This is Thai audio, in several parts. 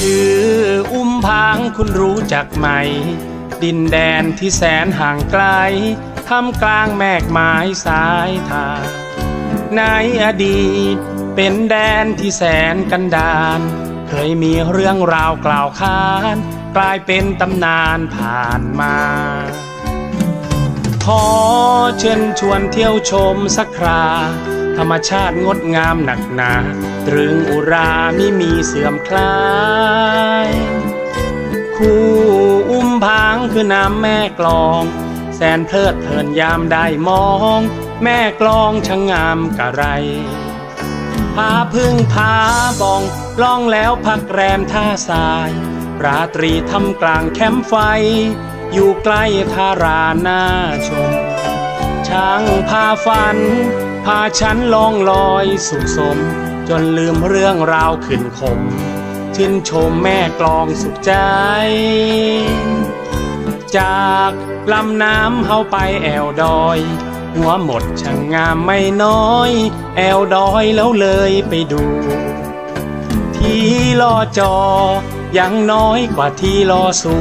ชื่ออุ้มพางคุณรู้จักไหม ดินแดนที่แสนห่างไกลท่ามกลางแมกไม้สายทางในอดีตเป็นแดนที่แสนกันดารเคยมีเรื่องราวกล่าวขาน กลายเป็นตำนานผ่านมา ขอเชิญชวนเที่ยวชมสักครา ธรรมชาติงดงามหนักหนา ตรึงอุรามิมีเสื่อมคลาย คู่อุ้มพางคือน้ำแม่กลอง แสนเพลิดเพลินยามได้มอง แม่กลองช่างงามกะไรพาพึ่งพาบองล่องแล้วพักแรมท่าทราย ราตรีทำกลางแคมป์ไฟ อยู่ใกล้ทาราหน้าชมช่างพาฝัน พาฉันลองลอยสุขสม จนลืมเรื่องราวขึ้นคมชื่นชมแม่กลองสุขใจ จากลำน้ำเฮาไปแอวดอย หัวหมดช่างงามไม่น้อย แอวดอยแล้วเลยไปดู ที่รอจอยังน้อยกว่าที่รอสู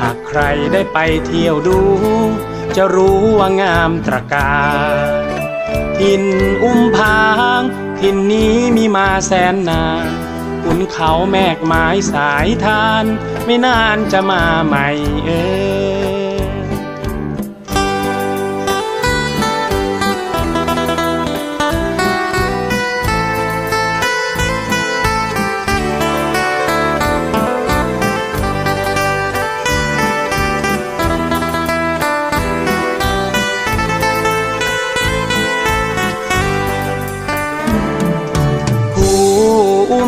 หากใครได้ไปเที่ยวดู จะรู้ว่างามตระการ ถิ่นอุ้มพางถิ่นนี้มีมาแสนนานขุนเขาแมกไม้สายทาน ไม่นานจะมาใหม่เออ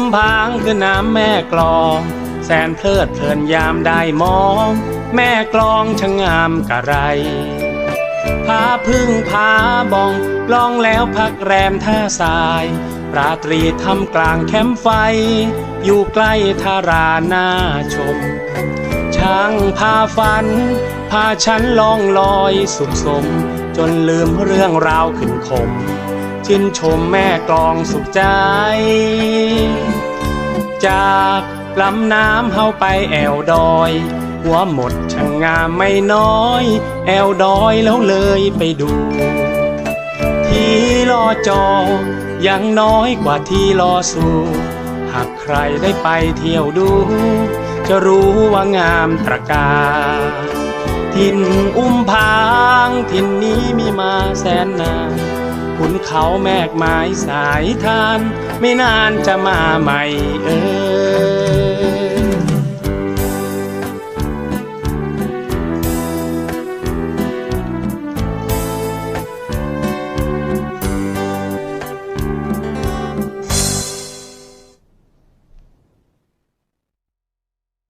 อุ้มพางคือน้ำแม่กลอง แสนเพลิดเพลินยามได้มอง แม่กลองช่างงามกะไรพาพึ่งพาบองลองแล้วพักแรมท่าทราย ราตรีทำกลางแคมป์ไฟ อยู่ใกล้ทาราหน้าชม ช่างพาฝัน พาฉันล่องลอยสุขสม จนลืมเรื่องราวขึ้นคมชื่นชมแม่กลองสุขใจ จากลำน้ำเฮาไปแอวดอย หัวหมดช่างงามไม่น้อย แอวดอยแล้วเลยไปดู ที่รอจอยังน้อยกว่าที่รอสูหากใครได้ไปเที่ยวดู จะรู้ว่างามตระการถิ่นอุ้มพางถิ่นนี้มีมาแสนนาน ขุนเขาแมกไม้สายทาน ไม่นานจะมาใหม่เออ